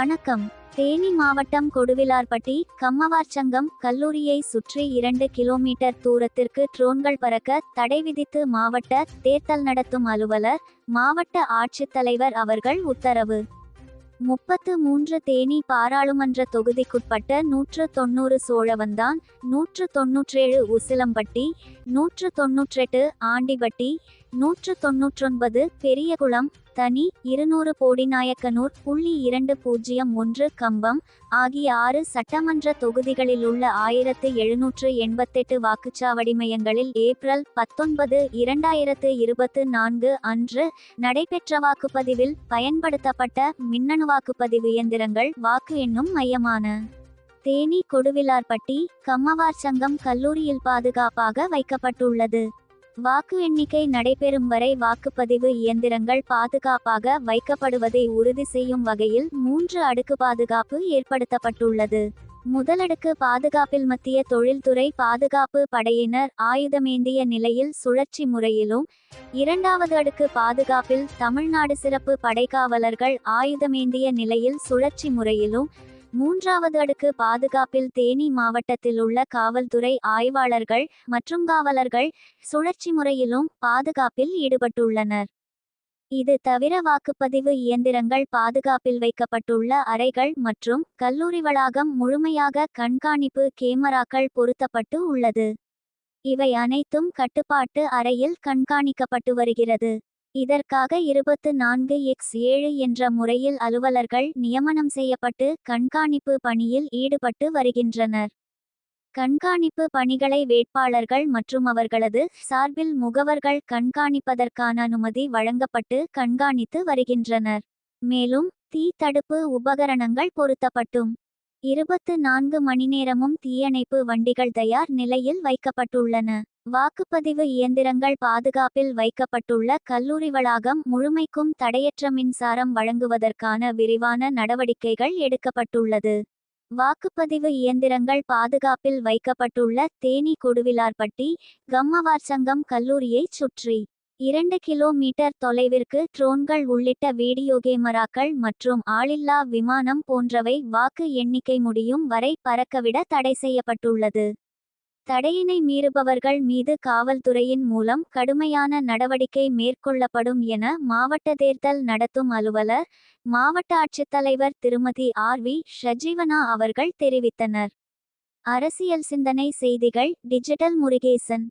வணக்கம். தேனி மாவட்டம் கொடுவிலார்பட்டி கம்மவார் சங்கம் கல்லூரியை சுற்றி இரண்டு கிலோமீட்டர் தூரத்திற்கு ட்ரோன்கள் பறக்க தடை விதித்து மாவட்ட தேர்தல் நடத்தும் அலுவலர் மாவட்ட ஆட்சித்தலைவர் அவர்கள் உத்தரவு. முப்பத்து மூன்று தேனி பாராளுமன்ற தொகுதிக்குட்பட்ட நூற்று தொண்ணூறு சோழவந்தான் நூற்று தொன்னூற்றேழு உசிலம்பட்டி நூற்று தொன்னூற்றெட்டு ஆண்டிபட்டி நூற்று தொன்னூற்றொன்பது பெரியகுளம் தனி இருநூறு போடிநாயக்கனூர் புள்ளி இரண்டு பூஜ்ஜியம் ஒன்று கம்பம் ஆகிய ஆறு சட்டமன்ற தொகுதிகளில் உள்ள ஆயிரத்து எழுநூற்று எண்பத்தெட்டு வாக்குச்சாவடி மையங்களில் ஏப்ரல் பத்தொன்பது இரண்டாயிரத்து இருபத்து நான்கு அன்று நடைபெற்ற வாக்குப்பதிவில் பயன்படுத்தப்பட்ட மின்னணு வாக்குப்பதிவு இயந்திரங்கள் வாக்கு எண்ணும் மையமான தேனி கொடுவிலார்பட்டி கம்மவார் சங்கம் கல்லூரியில் பாதுகாப்பாக வைக்கப்பட்டுள்ளது. வாக்கு எண்ணிக்கை நடைபெறும் வரை வாக்குப்பதிவு இயந்திரங்கள் பாதுகாப்பாக வைக்கப்படுவதை உறுதி செய்யும் வகையில் மூன்று அடுக்கு பாதுகாப்பு ஏற்படுத்தப்பட்டுள்ளது. முதலடுக்கு பாதுகாப்பில் மத்திய தொழில்துறை பாதுகாப்பு படையினர் ஆயுதமேந்திய நிலையில் சுழற்சி முறையிலும் இரண்டாவது அடுக்கு பாதுகாப்பில் தமிழ்நாடு சிறப்பு படைக்காவலர்கள் ஆயுதமேந்திய நிலையில் சுழற்சி முறையிலும் மூன்றாவது அடுக்கு பாதுகாப்பில் தேனி மாவட்டத்தில் உள்ள காவல்துறை ஆய்வாளர்கள் மற்றும் காவலர்கள் சுழற்சி முறையிலும் பாதுகாப்பில் ஈடுபட்டுள்ளனர். இது தவிர வாக்குப்பதிவு இயந்திரங்கள் பாதுகாப்பில் வைக்கப்பட்டுள்ள அறைகள் மற்றும் கல்லூரி வளாகம் முழுமையாக கண்காணிப்பு கேமராக்கள் பொருத்தப்பட்டு உள்ளது. இவை அனைத்தும் கட்டுப்பாட்டு அறையில் கண்காணிக்கப்பட்டு வருகிறது. இதற்காக இருபத்து நான்கு எக்ஸ் ஏழு என்ற முறையில் அலுவலர்கள் நியமனம் செய்யப்பட்டு கண்காணிப்பு பணியில் ஈடுபட்டு வருகின்றனர். கண்காணிப்பு பணிகளை வேட்பாளர்கள் மற்றும் அவர்களது சார்பில் முகவர்கள் கண்காணிப்பதற்கான அனுமதி வழங்கப்பட்டு கண்காணித்து வருகின்றனர். மேலும் தீ தடுப்பு உபகரணங்கள் பொருத்தப்பட்டும். இருபத்து நான்கு மணி நேரமும் தீயணைப்பு வண்டிகள் தயார் நிலையில் வைக்கப்பட்டுள்ளன. வாக்குப்பதிவு இயந்திரங்கள் பாதுகாப்பில் வைக்கப்பட்டுள்ள கல்லூரி வளாகம் முழுமைக்கும் தடையற்ற மின்சாரம் வழங்குவதற்கான விரிவான நடவடிக்கைகள் எடுக்கப்பட்டுள்ளது. வாக்குப்பதிவு இயந்திரங்கள் பாதுகாப்பில் வைக்கப்பட்டுள்ள தேனி கொடுவிலார்பட்டி கம்மவார் சங்கம் கல்லூரியைச் சுற்றி. இரண்டு கிலோமீட்டர் தொலைவிற்கு ட்ரோன்கள் உள்ளிட்ட வீடியோ கேமராக்கள் மற்றும் ஆளில்லா விமானம் போன்றவை வாக்கு எண்ணிக்கை முடியும் வரை பறக்கவிட தடை செய்யப்பட்டுள்ளது. தடையினை மீறுபவர்கள் மீது காவல்துறையின் மூலம் கடுமையான நடவடிக்கை மேற்கொள்ளப்படும் என மாவட்ட தேர்தல் நடத்தும் அலுவலர் மாவட்ட ஆட்சித்தலைவர் திருமதி ஆர் வி ஷஜீவனா அவர்கள் தெரிவித்தனர். அரசியல் சிந்தனை செய்திகள் டிஜிட்டல் முருகேசன்.